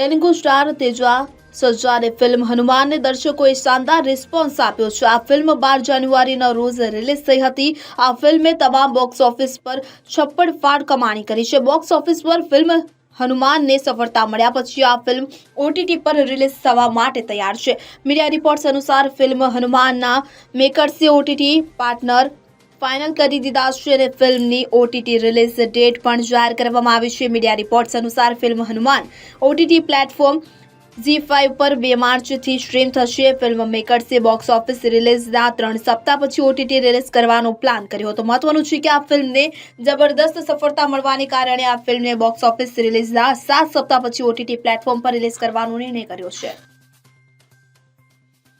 Telugu star Teja સજ્જાની film હનુમાનને દર્શકોએ શાનદાર રિસ્પોન્સ આપ્યો છે. આ ફિલ્મ બાર જાન્યુઆરીના રોજ રિલીઝ થઈ હતી. આ ફિલ્મે તમામ બોક્સ ઓફિસ પર છપ્પડ ફાડ કમાણી કરી છે. બોક્સ ઓફિસ પર ફિલ્મ હનુમાનને સફળતા મળ્યા પછી આ ફિલ્મ ઓટીટી પર રિલીઝ થવા માટે તૈયાર છે. મીડિયા રિપોર્ટ્સ અનુસાર ફિલ્મ હનુમાનના મેકર્સે ઓટીટી પાર્ટનર ફાઇનલ કરી દીધા છે અને ફિલ્મની ઓટીટી રિલીઝ ડેટ પણ જાહેર કરવામાં આવી છે. મીડિયા રિપોર્ટ્સ અનુસાર film Hanuman OTT platform Zee five પર બે માર્ચથી સ્ટ્રીમ થશે. ફિલ્મ મેકર્સે બોક્સ ઓફિસ રિલીઝના ત્રણ સપ્તાહ પછી ઓટીટી રિલીઝ કરવાનો પ્લાન કર્યો હતો. મહત્વનું છે કે આ ફિલ્મને જબરદસ્ત સફળતા મળવાને કારણે આ ફિલ્મને બોક્સ ઓફિસ રિલીઝના સાત સપ્તાહ પછી ઓટીટી પ્લેટફોર્મ પર રિલીઝ કરવાનો નિર્ણય કર્યો છે.